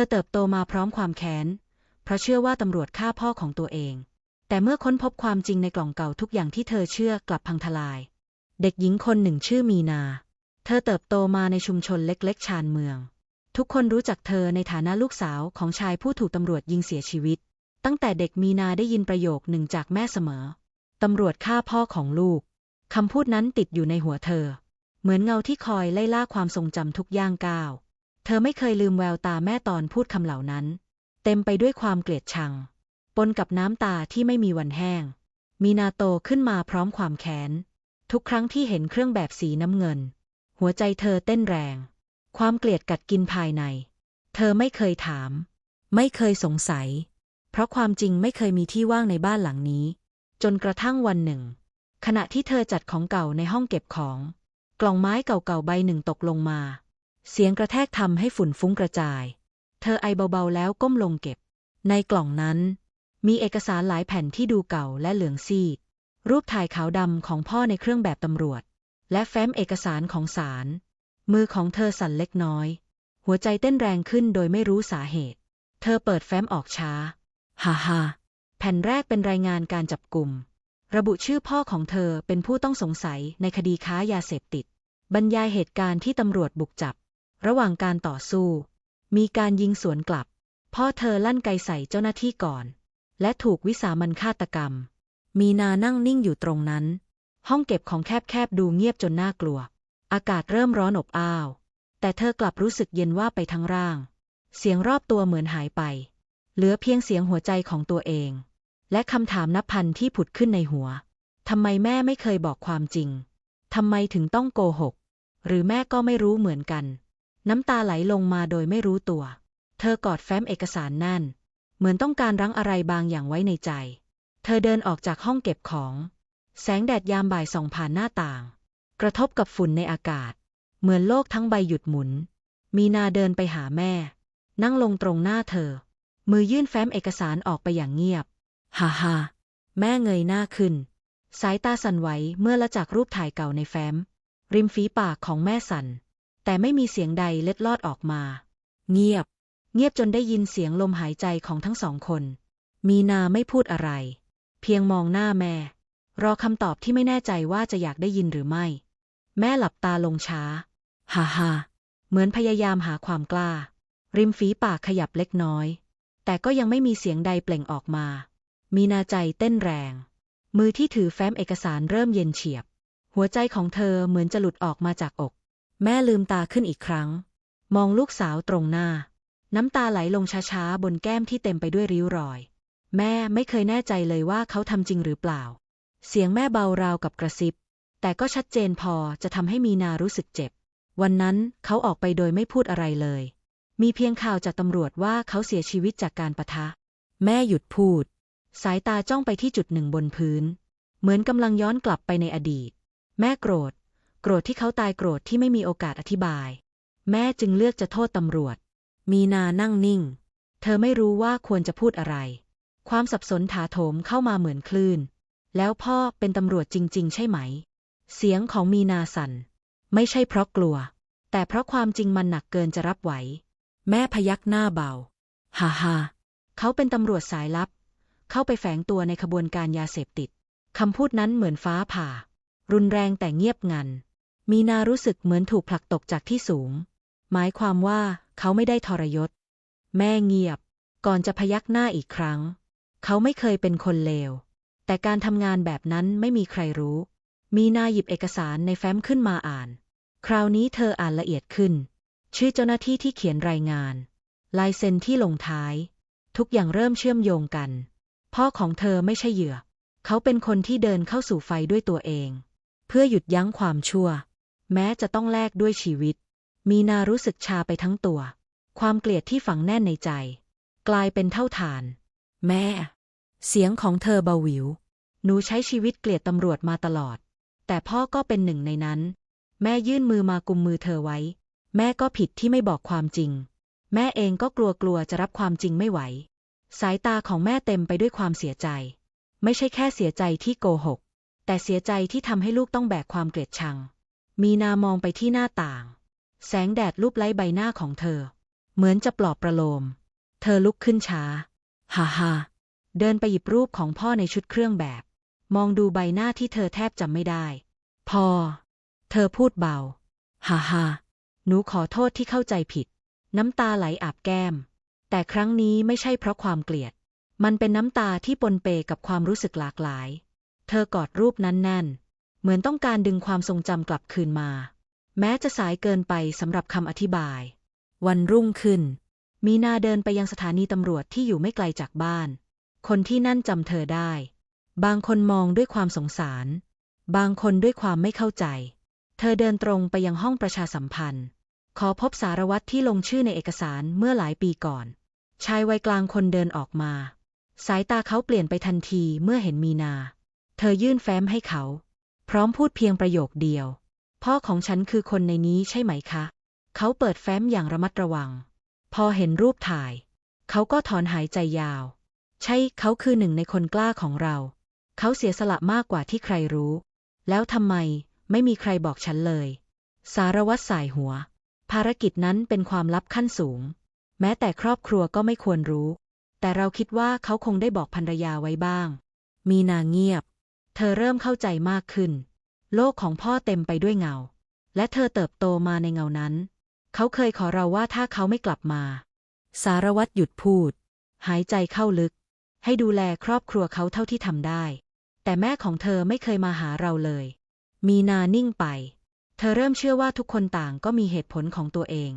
ธอเติบโตมาพร้อมความแค้น เพราะเชื่อว่าตำรวจฆ่าพ่อของตัวเอง แต่เมื่อค้นพบความจริงในกล่องเก่าทุกอย่างที่เธอเชื่อกลับพังทลาย เด็กหญิงคนหนึ่งชื่อมีนา เธอเติบโตมาในชุมชนเล็กๆ ชานเมือง ทุกคนรู้จักเธอในฐานะลูกสาวของชายผู้ถูกตำรวจยิงเสียชีวิต ตั้งแต่เด็กมีนาได้ยินประโยคหนึ่งจากแม่เสมอ ตำรวจฆ่าพ่อของลูก คำพูดนั้นติดอยู่ในหัวเธอ เหมือนเงาที่คอยไล่ล่าความทรงจำทุกย่างก้าว เธอไม่เคยลืมแววตาแม่ตอนพูดคำเหล่านั้น เต็มไปด้วยความเกลียดชัง ปนกับน้ำตาที่ไม่มีวันแห้ง มีนาโตขึ้นมาพร้อมความแค้น ทุกครั้งที่เห็นเครื่องแบบสีน้ำเงิน หัวใจเธอเต้นแรง ความเกลียดกัดกินภายใน เธอไม่เคยถาม ไม่เคยสงสัย เพราะความจริงไม่เคยมีที่ว่างในบ้านหลังนี้ จนกระทั่งวันหนึ่ง ขณะที่เธอจัดของเก่าในห้องเก็บของ กล่องไม้เก่าๆใบหนึ่งตกลงมา เสียงกระแทกทำให้ฝุ่นฟุ้งกระจาย เธอไอเบาๆแล้วก้มลงเก็บ ในกล่องนั้น มีเอกสารหลายแผ่นที่ดูเก่าและเหลืองซีด รูปถ่ายขาวดำของพ่อในเครื่องแบบตำรวจ และแฟ้มเอกสารของศาล มือของเธอสั่นเล็กน้อย หัวใจเต้นแรงขึ้นโดยไม่รู้สาเหตุ เธอเปิดแฟ้มออกช้า ฮ่าฮ่าแผ่นแรกเป็นรายงานการจับกลุ่ม ระบุชื่อพ่อของเธอเป็นผู้ต้องสงสัยในคดีค้ายาเสพติด บรรยายเหตุการณ์ที่ตำรวจบุกจับ ระหว่างการต่อสู้ มีการยิงสวนกลับ พ่อเธอลั่นไกใส่เจ้าหน้าที่ก่อน และถูกวิสามันฆาตกรรม มีนานั่งนิ่งอยู่ตรงนั้น ห้องเก็บของแคบๆดูเงียบจนน่ากลัว อากาศเริ่มร้อนอบอ้าว แต่เธอกลับรู้สึกเย็นว่าไปทั้งร่าง เสียงรอบตัวเหมือนหายไป เหลือเพียงเสียงหัวใจของตัวเอง และคำถามนับพันที่ผุดขึ้นในหัวทำไมแม่ไม่เคยบอกความจริง ทำไมถึงต้องโกหก หรือแม่ก็ไม่รู้เหมือนกัน น้ำตาไหลลงมาโดยไม่รู้ตัว เธอกอดแฟ้มเอกสารนั่น เหมือนต้องการรั้งอะไรบางอย่างไว้ในใจ เธอเดินออกจากห้องเก็บของ แสงแดดยามบ่ายส่องผ่านหน้าต่าง กระทบกับฝุ่นในอากาศ เหมือนโลกทั้งใบหยุดหมุน มีนาเดินไปหาแม่ นั่งลงตรงหน้าเธอ มือยื่นแฟ้มเอกสารออกไปอย่างเงียบ ฮ่าฮ่าแม่เงยหน้าขึ้น สายตาสั่นไหวเมื่อละจากรูปถ่ายเก่าในแฟ้ม ริมฝีปากของแม่สั่น แต่ไม่มีเสียงใดเล็ดลอดออกมา เงียบ เงียบจนได้ยินเสียงลมหายใจของทั้งสองคน มีนาไม่พูดอะไร เพียงมองหน้าแม่ รอคำตอบที่ไม่แน่ใจว่าจะอยากได้ยินหรือไม่ แม่หลับตาลงช้า ฮ่าฮ่าเหมือนพยายามหาความกล้า ริมฝีปากขยับเล็กน้อย แต่ก็ยังไม่มีเสียงใดเปล่งออกมา มีนาใจเต้นแรง มือที่ถือแฟ้มเอกสารเริ่มเย็นเฉียบ หัวใจของเธอเหมือนจะหลุดออกมาจากอก แม่ลืมตาขึ้นอีกครั้ง มองลูกสาวตรงหน้า น้ำตาไหลลงช้าๆ บนแก้มที่เต็มไปด้วยริ้วรอย แม่ไม่เคยแน่ใจเลยว่าเขาทำจริงหรือเปล่า เสียงแม่เบาราวกับกระซิบ แต่ก็ชัดเจนพอจะทำให้มีนารู้สึกเจ็บ วันนั้นเขาออกไปโดยไม่พูดอะไรเลย มีเพียงข่าวจากตำรวจว่าเขาเสียชีวิตจากการปะทะ แม่หยุดพูด สายตาจ้องไปที่จุดหนึ่งบนพื้น เหมือนกำลังย้อนกลับไปในอดีต แม่โกรธ โกรธที่เขาตายโกรธที่ไม่มีโอกาสอธิบาย แม่จึงเลือกจะโทษตำรวจ มีนานั่งนิ่ง เธอไม่รู้ว่าควรจะพูดอะไร ความสับสนถาโถมเข้ามาเหมือนคลื่น แล้วพ่อเป็นตำรวจจริง ๆ ใช่ไหม เสียงของมีนาสั่น ไม่ใช่เพราะกลัว แต่เพราะความจริงมันหนักเกินจะรับไหว แม่พยักหน้าเบา ฮ่าฮ่าเขาเป็นตำรวจสายลับ เข้าไปแฝงตัวในขบวนการยาเสพติดคำพูดนั้นเหมือนฟ้าผ่า รุนแรงแต่เงียบงัน มีนารู้สึกเหมือนถูกผลักตกจากที่สูง หมายความว่าเขาไม่ได้ทรยศ แม่เงียบ ก่อนจะพยักหน้าอีกครั้ง เขาไม่เคยเป็นคนเลว แต่การทำงานแบบนั้นไม่มีใครรู้ มีนาหยิบเอกสารในแฟ้มขึ้นมาอ่าน คราวนี้เธออ่านละเอียดขึ้น ชื่อเจ้าหน้าที่ที่เขียนรายงาน ลายเซ็นที่ลงท้าย ทุกอย่างเริ่มเชื่อมโยงกัน พ่อของเธอไม่ใช่เหยื่อ เขาเป็นคนที่เดินเข้าสู่ไฟด้วยตัวเอง เพื่อหยุดยั้งความชั่ว แม้จะต้องแลกด้วยชีวิต มีนารู้สึกชาไปทั้งตัว ความเกลียดที่ฝังแน่นในใจ กลายเป็นเท่าฐาน แม่ เสียงของเธอเบาหวิว หนูใช้ชีวิตเกลียดตำรวจมาตลอด แต่พ่อก็เป็นหนึ่งในนั้น แม่ยื่นมือมากุมมือเธอไว้ แม่ก็ผิดที่ไม่บอกความจริง แม่เองก็กลัวกลัวจะรับความจริงไม่ไหว สายตาของแม่เต็มไปด้วยความเสียใจ ไม่ใช่แค่เสียใจที่โกหก แต่เสียใจที่ทำให้ลูกต้องแบกความเกลียดชัง มีนามองไปที่หน้าต่าง แสงแดดลูบไล้ใบหน้าของเธอ เหมือนจะปลอบประโลม เธอลุกขึ้นช้า ฮ่าฮ่าเดินไปหยิบรูปของพ่อในชุดเครื่องแบบ มองดูใบหน้าที่เธอแทบจำไม่ได้พอเธอพูดเบา ฮ่าฮ่าหนูขอโทษที่เข้าใจผิด น้ำตาไหลอาบแก้ม แต่ครั้งนี้ไม่ใช่เพราะความเกลียด มันเป็นน้ำตาที่ปนเปกับความรู้สึกหลากหลาย เธอกอดรูปนั้นแน่น เหมือนต้องการดึงความทรงจำกลับคืนมา แม้จะสายเกินไปสำหรับคำอธิบาย วันรุ่งขึ้น มีนาเดินไปยังสถานีตำรวจที่อยู่ไม่ไกลจากบ้าน คนที่นั่นจำเธอได้ บางคนมองด้วยความสงสาร บางคนด้วยความไม่เข้าใจ เธอเดินตรงไปยังห้องประชาสัมพันธ์ ขอพบสารวัตรที่ลงชื่อในเอกสารเมื่อหลายปีก่อน ชายวัยกลางคนเดินออกมา สายตาเขาเปลี่ยนไปทันทีเมื่อเห็นมีนา เธอยื่นแฟ้มให้เขา พร้อมพูดเพียงประโยคเดียว พ่อของฉันคือคนในนี้ใช่ไหมคะ เขาเปิดแฟ้มอย่างระมัดระวัง พอเห็นรูปถ่าย เขาก็ถอนหายใจยาว ใช่เขาคือหนึ่งในคนกล้าของเรา เขาเสียสละมากกว่าที่ใครรู้ แล้วทำไมไม่มีใครบอกฉันเลย สารวัตรสายหัว ภารกิจนั้นเป็นความลับขั้นสูง แม้แต่ครอบครัวก็ไม่ควรรู้ แต่เราคิดว่าเขาคงได้บอกภรรยาไว้บ้าง มีนางเงียบ เธอเริ่มเข้าใจมากขึ้น โลกของพ่อเต็มไปด้วยเงา และเธอเติบโตมาในเงานั้น เขาเคยขอเราว่าถ้าเขาไม่กลับมา สารวัตรหยุดพูด หายใจเข้าลึก ให้ดูแลครอบครัวเขาเท่าที่ทำได้ แต่แม่ของเธอไม่เคยมาหาเราเลย มีนานิ่งไป เธอเริ่มเชื่อว่าทุกคนต่างก็มีเหตุผลของตัวเอง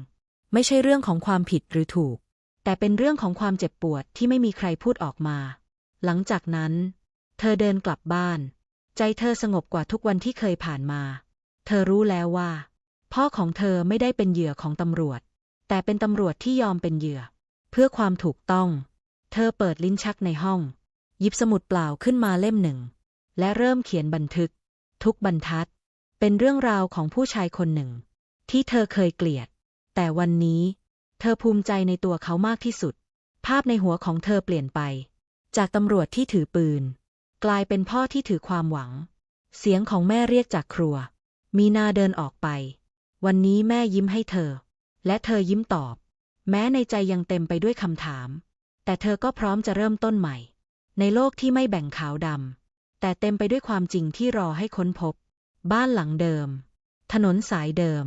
ไม่ใช่เรื่องของความผิดหรือถูก แต่เป็นเรื่องของความเจ็บปวดที่ไม่มีใครพูดออกมา หลังจากนั้น เธอเดินกลับบ้าน ใจเธอสงบกว่าทุกวันที่เคยผ่านมา เธอรู้แล้วว่า พ่อของเธอไม่ได้เป็นเหยื่อของตำรวจ แต่เป็นตำรวจที่ยอมเป็นเหยื่อ เพื่อความถูกต้อง เธอเปิดลิ้นชักในห้อง หยิบสมุดเปล่าขึ้นมาเล่มหนึ่ง และเริ่มเขียนบันทึก ทุกบรรทัด เป็นเรื่องราวของผู้ชายคนหนึ่ง ที่เธอเคยเกลียด แต่วันนี้ เธอภูมิใจในตัวเขามากที่สุด ภาพในหัวของเธอเปลี่ยนไป จากตำรวจที่ถือปืน กลายเป็นพ่อที่ถือความหวัง เสียงของแม่เรียกจากครัว มีนาเดินออกไป วันนี้แม่ยิ้มให้เธอ และเธอยิ้มตอบ แม้ในใจยังเต็มไปด้วยคำถาม แต่เธอก็พร้อมจะเริ่มต้นใหม่ ในโลกที่ไม่แบ่งขาวดำแต่เต็มไปด้วยความจริงที่รอให้ค้นพบ บ้านหลังเดิม ถนนสายเดิม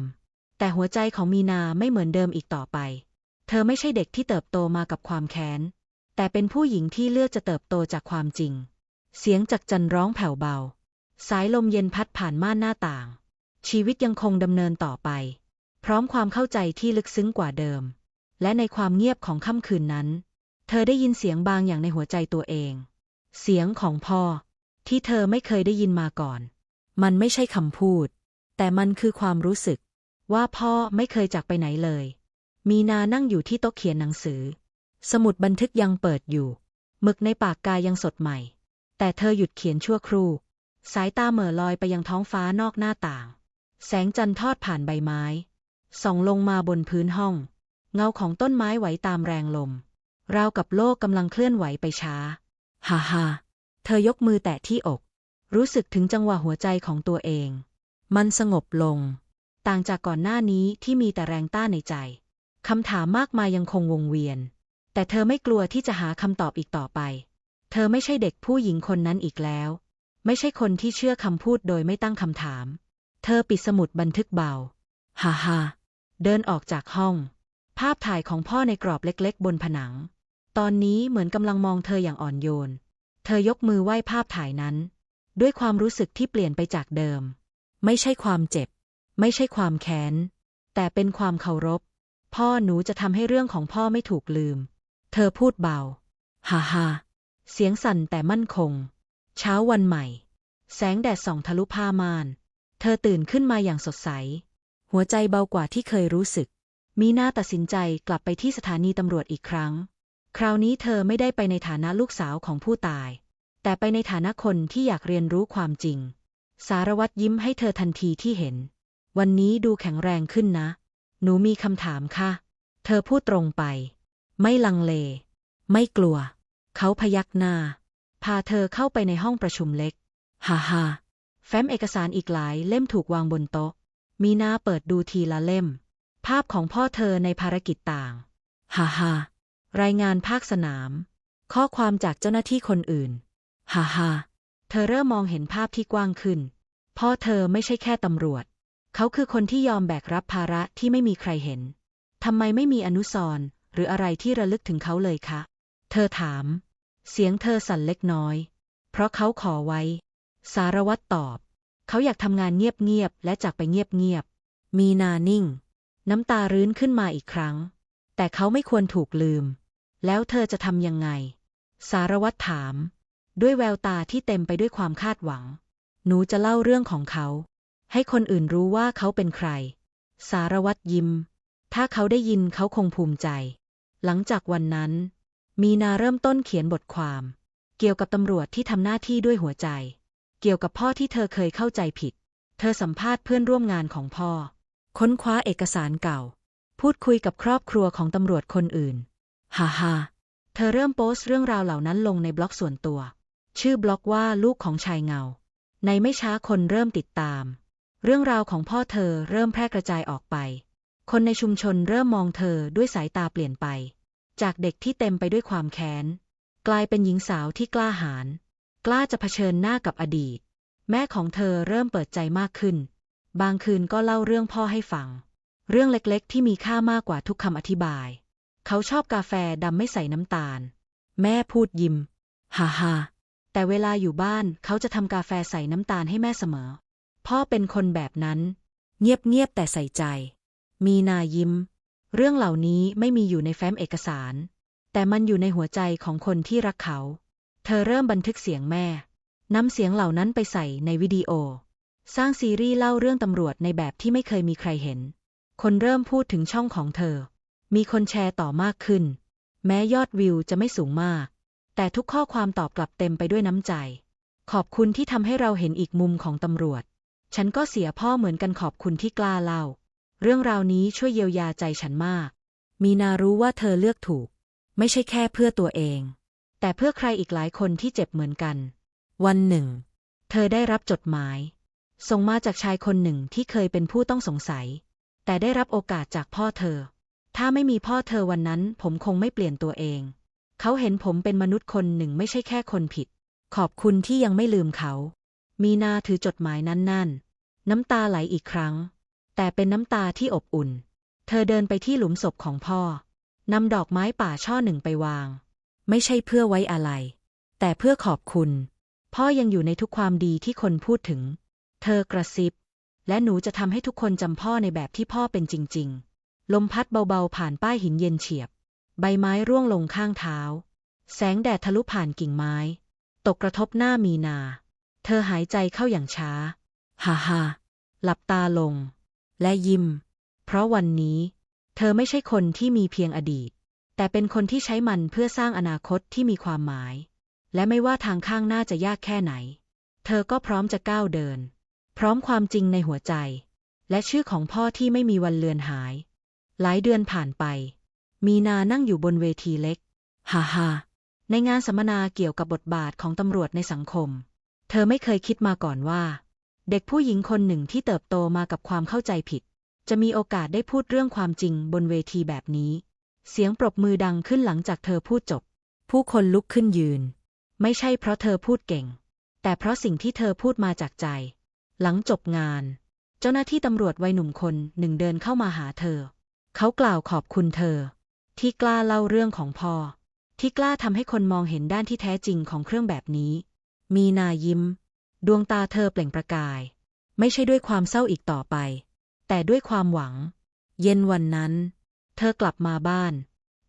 แต่หัวใจของมีนาไม่เหมือนเดิมอีกต่อไป เธอไม่ใช่เด็กที่เติบโตมากับความแค้น แต่เป็นผู้หญิงที่เลือกจะเติบโตจากความจริง เสียงจากจันร้องแผ่วเบา สายลมเย็นพัดผ่านม่านหน้าต่าง ชีวิตยังคงดำเนินต่อไป พร้อมความเข้าใจที่ลึกซึ้งกว่าเดิม และในความเงียบของค่ำคืนนั้น เธอได้ยินเสียงบางอย่างในหัวใจตัวเอง เสียงของพ่อ ที่เธอไม่เคยได้ยินมาก่อน มันไม่ใช่คำพูด แต่มันคือความรู้สึก ว่าพ่อไม่เคยจากไปไหนเลย มีนานั่งอยู่ที่โต๊ะเขียนหนังสือ สมุดบันทึกยังเปิดอยู่หมึกในปากกายังสดใหม่ แต่เธอหยุดเขียนชั่วครู่ สายตาเหม่อลอยไปยังท้องฟ้านอกหน้าต่าง แสงจันทร์ทอดผ่านใบไม้ ส่องลงมาบนพื้นห้อง เงาของต้นไม้ไหวตามแรงลม ราวกับโลกกำลังเคลื่อนไหวไปช้า ฮ่าฮ่าเธอยกมือแตะที่อก รู้สึกถึงจังหวะหัวใจของตัวเอง มันสงบลง ต่างจากก่อนหน้านี้ที่มีแต่แรงต้านในใจ คำถามมากมายยังคงวงเวียน แต่เธอไม่กลัวที่จะหาคำตอบอีกต่อไป เธอไม่ใช่เด็กผู้หญิงคนนั้นอีกแล้ว ไม่ใช่คนที่เชื่อคำพูดโดยไม่ตั้งคำถาม เธอปิดสมุดบันทึกเบา ฮ่าฮ่าเดินออกจากห้อง ภาพถ่ายของพ่อในกรอบเล็กๆ บนผนัง ตอนนี้เหมือนกำลังมองเธออย่างอ่อนโยน เธอยกมือไหว้ภาพถ่ายนั้น ด้วยความรู้สึกที่เปลี่ยนไปจากเดิม ไม่ใช่ความเจ็บ ไม่ใช่ความแค้น แต่เป็นความเคารพ พ่อหนูจะทำให้เรื่องของพ่อไม่ถูกลืม เธอพูดเบา ฮ่าฮ่า เสียงสั่นแต่มั่นคง เช้าวันใหม่ แสงแดดส่องทะลุผ้าม่าน เธอตื่นขึ้นมาอย่างสดใส หัวใจเบากว่าที่เคยรู้สึก มีหน้าตัดสินใจกลับไปที่สถานีตำรวจอีกครั้ง คราวนี้เธอไม่ได้ไปในฐานะลูกสาวของผู้ตาย แต่ไปในฐานะคนที่อยากเรียนรู้ความจริง สารวัตรยิ้มให้เธอทันทีที่เห็น วันนี้ดูแข็งแรงขึ้นนะ หนูมีคำถามค่ะ เธอพูดตรงไป ไม่ลังเล ไม่กลัว เขาพยักหน้า พาเธอเข้าไปในห้องประชุมเล็ก ฮ่าฮ่าแฟ้มเอกสารอีกหลายเล่มถูกวางบนโต๊ะ มีนาเปิดดูทีละเล่ม ภาพของพ่อเธอในภารกิจต่าง ฮ่าฮ่ารายงานภาคสนาม ข้อความจากเจ้าหน้าที่คนอื่น ฮ่าฮ่าเธอเริ่มมองเห็นภาพที่กว้างขึ้น พ่อเธอไม่ใช่แค่ตำรวจ เขาคือคนที่ยอมแบกรับภาระที่ไม่มีใครเห็น ทำไมไม่มีอนุสรณ์หรืออะไรที่ระลึกถึงเขาเลยคะ เธอถาม เสียงเธอสั่นเล็กน้อย เพราะเขาขอไว้ สารวัตรตอบ เขาอยากทำงานเงียบๆและจากไปเงียบๆ มีนานิ่ง น้ำตารื้นขึ้นมาอีกครั้ง แต่เขาไม่ควรถูกลืม แล้วเธอจะทำยังไง สารวัตรถาม ด้วยแววตาที่เต็มไปด้วยความคาดหวัง หนูจะเล่าเรื่องของเขา ให้คนอื่นรู้ว่าเขาเป็นใคร สารวัตรยิ้ม ถ้าเขาได้ยินเขาคงภูมิใจ หลังจากวันนั้น มีนาเริ่มต้นเขียนบทความ เกี่ยวกับตำรวจที่ทำหน้าที่ด้วยหัวใจ เกี่ยวกับพ่อที่เธอเคยเข้าใจผิด เธอสัมภาษณ์เพื่อนร่วมงานของพ่อ ค้นคว้าเอกสารเก่า พูดคุยกับครอบครัวของตำรวจคนอื่น ฮ่าฮ่าเธอเริ่มโพสต์เรื่องราวเหล่านั้นลงในบล็อกส่วนตัว ชื่อบล็อกว่าลูกของชายเงา ในไม่ช้าคนเริ่มติดตาม เรื่องราวของพ่อเธอเริ่มแพร่กระจายออกไป คนในชุมชนเริ่มมองเธอด้วยสายตาเปลี่ยนไป จากเด็กที่เต็มไปด้วยความแค้น กลายเป็นหญิงสาวที่กล้าหาญกล้าจะเผชิญหน้ากับอดีต แม่ของเธอเริ่มเปิดใจมากขึ้น บางคืนก็เล่าเรื่องพ่อให้ฟัง เรื่องเล็กๆ ที่มีค่ามากกว่าทุกคำอธิบาย เขาชอบกาแฟดำไม่ใส่น้ำตาล แม่พูดยิ้มฮ่าฮ่าแต่เวลาอยู่บ้านเขาจะทำกาแฟใส่น้ำตาลให้แม่เสมอ พ่อเป็นคนแบบนั้น เงียบๆแต่ใส่ใจ มีนายิ้ม เรื่องเหล่านี้ไม่มีอยู่ในแฟ้มเอกสาร แต่มันอยู่ในหัวใจของคนที่รักเขา เธอเริ่มบันทึกเสียงแม่นำเสียงเหล่านั้นไปใส่ในวิดีโอ สร้างซีรีส์เล่าเรื่องตำรวจในแบบที่ไม่เคยมีใครเห็น คนเริ่มพูดถึงช่องของเธอ มีคนแชร์ต่อมากขึ้น แม้ยอดวิวจะไม่สูงมาก แต่ทุกข้อความตอบกลับเต็มไปด้วยน้ำใจ ขอบคุณที่ทำให้เราเห็นอีกมุมของตำรวจ ฉันก็เสียพ่อเหมือนกันขอบคุณที่กล้าเล่า เรื่องราวนี้ช่วยเยียวยาใจฉันมาก มีนารู้ว่าเธอเลือกถูก ไม่ใช่แค่เพื่อตัวเอง แต่เพื่อใครอีกหลายคนที่เจ็บเหมือนกัน วันหนึ่ง เธอได้รับจดหมาย ส่งมาจากชายคนหนึ่งที่เคยเป็นผู้ต้องสงสัย แต่ได้รับโอกาสจากพ่อเธอ ถ้าไม่มีพ่อเธอวันนั้น ผมคงไม่เปลี่ยนตัวเอง เขาเห็นผมเป็นมนุษย์คนหนึ่งไม่ใช่แค่คนผิด ขอบคุณที่ยังไม่ลืมเขา มีนาถือจดหมายนั้นนั่นน้ำตาไหลอีกครั้ง แต่เป็นน้ำตาที่อบอุ่น เธอเดินไปที่หลุมศพของพ่อนำดอกไม้ป่าช่อหนึ่งไปวาง ไม่ใช่เพื่อไว้อะไร แต่เพื่อขอบคุณ พ่อยังอยู่ในทุกความดีที่คนพูดถึง เธอกระซิบ และหนูจะทำให้ทุกคนจำพ่อในแบบที่พ่อเป็นจริง ๆ ลมพัดเบาๆผ่านป้ายหินเย็นเฉียบ ใบไม้ร่วงลงข้างเท้า แสงแดดทะลุผ่านกิ่งไม้ ตกกระทบหน้ามีนา เธอหายใจเข้าอย่างช้า ฮ่าฮ่าหลับตาลง และยิ้ม เพราะวันนี้ เธอไม่ใช่คนที่มีเพียงอดีต แต่เป็นคนที่ใช้มันเพื่อสร้างอนาคตที่มีความหมาย และไม่ว่าทางข้างหน้าจะยากแค่ไหน เธอก็พร้อมจะก้าวเดิน พร้อมความจริงในหัวใจ และชื่อของพ่อที่ไม่มีวันเลือนหาย หลายเดือนผ่านไป มีนานั่งอยู่บนเวทีเล็กฮ่าฮ่าในงานสัมมนาเกี่ยวกับบทบาทของตำรวจในสังคม เธอไม่เคยคิดมาก่อนว่า เด็กผู้หญิงคนหนึ่งที่เติบโตมากับความเข้าใจผิด จะมีโอกาสได้พูดเรื่องความจริงบนเวทีแบบนี้ เสียงปรบมือดังขึ้นหลังจากเธอพูดจบ ผู้คนลุกขึ้นยืน ไม่ใช่เพราะเธอพูดเก่ง แต่เพราะสิ่งที่เธอพูดมาจากใจ หลังจบงาน เจ้าหน้าที่ตำรวจวัยหนุ่มคนหนึ่งเดินเข้ามาหาเธอ เขากล่าวขอบคุณเธอ ที่กล้าเล่าเรื่องของพ่อ ที่กล้าทำให้คนมองเห็นด้านที่แท้จริงของเครื่องแบบนี้ มีนายิ้ม ดวงตาเธอเปล่งประกาย ไม่ใช่ด้วยความเศร้าอีกต่อไป แต่ด้วยความหวัง เย็นวันนั้น เธอกลับมาบ้าน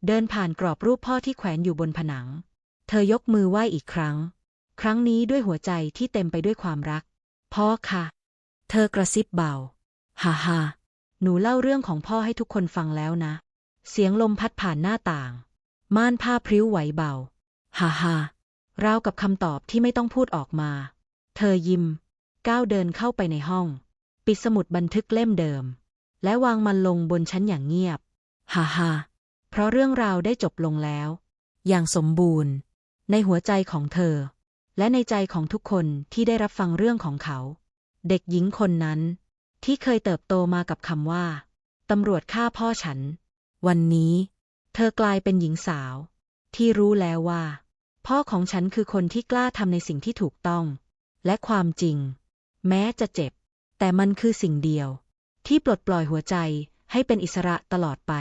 เดินผ่านกรอบรูปพ่อที่แขวนอยู่บนผนัง เธอยกมือไหว้อีกครั้ง ครั้งนี้ด้วยหัวใจที่เต็มไปด้วยความรัก พ่อค่ะ เธอกระซิบเบาฮ่าฮ่าหนูเล่าเรื่องของพ่อให้ทุกคนฟังแล้วนะ เสียงลมพัดผ่านหน้าต่าง ม่านผ้าพริ้วไหวเบาฮ่าฮ่าราวกับคำตอบที่ไม่ต้องพูดออกมา เธอยิ้ม ก้าวเดินเข้าไปในห้อง ปิดสมุดบันทึกเล่มเดิม และวางมันลงบนชั้นอย่างเงียบ ฮ่าฮ่าเพราะเรื่องราวได้จบลงแล้ว อย่างสมบูรณ์ ในหัวใจของเธอ และในใจของทุกคนที่ได้รับฟังเรื่องของเขา เด็กหญิงคนนั้น ที่เคยเติบโตมากับคำว่าตำรวจฆ่าพ่อฉัน วันนี้ เธอกลายเป็นหญิงสาว ที่รู้แล้วว่า พ่อของฉันคือคนที่กล้าทำในสิ่งที่ถูกต้อง และความจริง แม้จะเจ็บ แต่มันคือสิ่งเดียว ที่ปลดปล่อยหัวใจให้เป็นอิสระตลอดไป